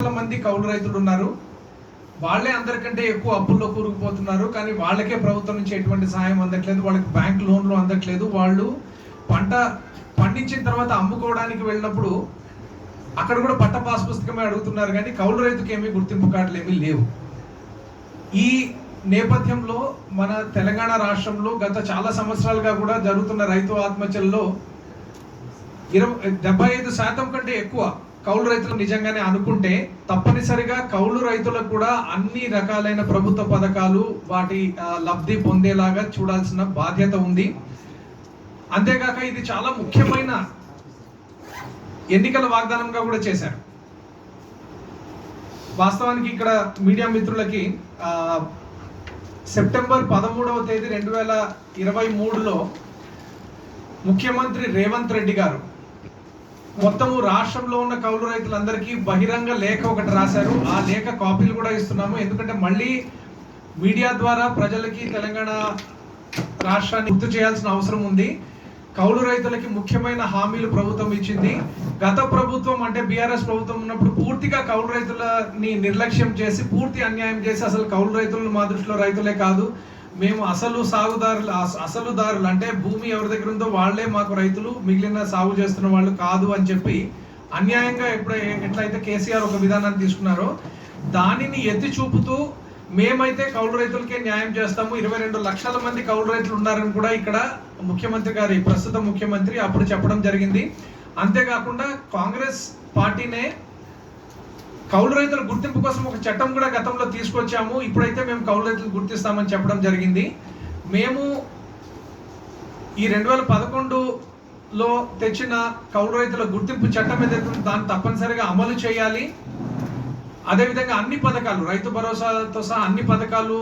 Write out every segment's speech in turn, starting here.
చాలా మంది కౌలు రైతులు ఉన్నారు వాళ్ళే అందరికంటే ఎక్కువ అప్పుల్లో కూరుకుపోతున్నారు. కానీ వాళ్ళకే ప్రభుత్వం నుంచి ఎటువంటి సహాయం అందట్లేదు. వాళ్ళకి బ్యాంక్ లోన్లు అందట్లేదు. వాళ్ళు పంట పండించిన తర్వాత అమ్ముకోవడానికి వెళ్ళినప్పుడు అక్కడ కూడా పట్ట పాస్ పుస్తకమే అడుగుతున్నారు. కానీ కౌలు రైతుకి ఏమీ గుర్తింపు కార్డులు ఏమీ లేవు. ఈ నేపథ్యంలో మన తెలంగాణ రాష్ట్రంలో గత చాలా సంవత్సరాలుగా కూడా జరుగుతున్న రైతు ఆత్మహత్యల్లో ఇరవై డెబ్బై ఐదు శాతం కంటే ఎక్కువ కౌలు రైతులు నిజంగానే అనుకుంటే తప్పనిసరిగా కౌలు రైతులకు కూడా అన్ని రకాలైన ప్రభుత్వ పథకాలు వాటి లబ్ధి పొందేలాగా చూడాల్సిన బాధ్యత ఉంది. అంతేకాక ఇది చాలా ముఖ్యమైన ఎన్నికల వాగ్దానంగా కూడా చేశారు. వాస్తవానికి ఇక్కడ మీడియా మిత్రులకి సెప్టెంబర్ పదమూడవ తేదీ రెండు వేల ఇరవై మూడులో ముఖ్యమంత్రి రేవంత్ రెడ్డి గారు మొత్తము రాష్ట్రంలో ఉన్న కౌలు రైతులందరికీ బహిరంగ లేఖ ఒకటి రాశారు. ఆ లేఖ కాపీలు కూడా ఇస్తున్నాము. ఎందుకంటే మళ్ళీ మీడియా ద్వారా ప్రజలకి తెలంగాణ రాష్ట్రాన్ని గుర్తు చేయాల్సిన అవసరం ఉంది. కౌలు రైతులకి ముఖ్యమైన హామీలు ప్రభుత్వం ఇచ్చింది. గత ప్రభుత్వం అంటే బీఆర్ఎస్ ప్రభుత్వం ఉన్నప్పుడు పూర్తిగా కౌలు రైతులని నిర్లక్ష్యం చేసి పూర్తి అన్యాయం చేసి అసలు కౌలు రైతులను మా దృష్టిలో రైతులే కాదు. మేము అసలు సాగుదారులు అసలు అసలుదారులు అంటే భూమి ఎవరి దగ్గర ఉందో వాళ్ళే మాకు రైతులు మిగిలిన సాగు చేస్తున్న వాళ్ళు కాదు అని చెప్పి అన్యాయంగా ఎప్పుడు ఎట్లయితే కేసీఆర్ ఒక విధానాన్ని తీసుకున్నారో దానిని ఎత్తి చూపుతూ మేమైతే కౌలు రైతులకే న్యాయం చేస్తాము. ఇరవై రెండు లక్షల మంది కౌలు రైతులు ఉన్నారని కూడా ఇక్కడ ముఖ్యమంత్రి గారి ప్రస్తుత ముఖ్యమంత్రి అప్పుడు చెప్పడం జరిగింది. అంతేకాకుండా కాంగ్రెస్ పార్టీనే కౌలు రైతుల గుర్తింపు కోసం ఒక చట్టం కూడా గతంలో తీసుకొచ్చాము. ఇప్పుడైతే మేము కౌలు రైతులు గుర్తిస్తామని చెప్పడం జరిగింది. మేము ఈ రెండు వేల పదకొండులో తెచ్చిన కౌలు రైతుల గుర్తింపు చట్టం ఏదైతే దాన్ని తప్పనిసరిగా అమలు చేయాలి. అదేవిధంగా అన్ని పథకాలు రైతు భరోసాతో సహా అన్ని పథకాలు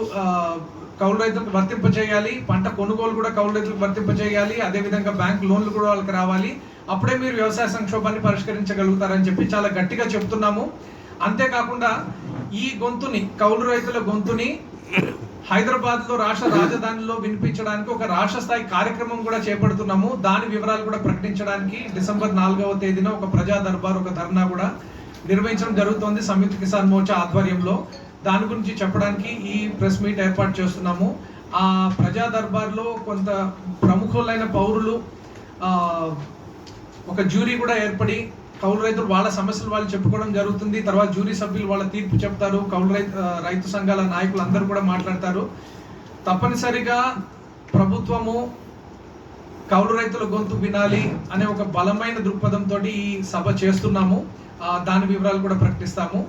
కౌలు రైతులకు వర్తింప చేయాలి. పంట కొనుగోలు కూడా కౌలు రైతులకు వర్తింప చేయాలి. అదేవిధంగా బ్యాంక్ లోన్లు కూడా వాళ్ళకి రావాలి. అప్పుడే మీరు వ్యవసాయ సంక్షోభాన్ని పరిష్కరించగలుగుతారని చెప్పి చాలా గట్టిగా చెప్తున్నాము. అంతేకాకుండా ఈ గొంతుని కౌలు రైతుల గొంతుని హైదరాబాద్లో రాష్ట్ర రాజధానిలో వినిపించడానికి ఒక రాష్ట్ర స్థాయి కార్యక్రమం కూడా చేపడుతున్నాము. దాని వివరాలు కూడా ప్రకటించడానికి డిసెంబర్ నాలుగవ తేదీన ఒక ప్రజా దర్బార్ ఒక ధర్నా కూడా నిర్వహించడం జరుగుతోంది సంయుక్త కిసాన్ మోర్చా ఆధ్వర్యంలో. దాని గురించి చెప్పడానికి ఈ ప్రెస్ మీట్ ఏర్పాటు చేస్తున్నాము. ఆ ప్రజా దర్బార్లో కొంత ప్రముఖులైన పౌరులు ఒక జ్యూరీ కూడా ఏర్పడి కౌలు రైతులు వాళ్ళ సమస్యలు వాళ్ళు చెప్పుకోవడం జరుగుతుంది. తర్వాత జ్యూరీ సభ్యులు వాళ్ళ తీర్పు చెప్తారు. కౌలు రైతు రైతు సంఘాల నాయకులు అందరూ కూడా మాట్లాడతారు. తప్పనిసరిగా ప్రభుత్వము కౌలు రైతుల గొంతు వినాలి అనే ఒక బలమైన దృక్పథంతో ఈ సభ చేస్తున్నాము. దాని వివరాలు కూడా ప్రకటిస్తాము.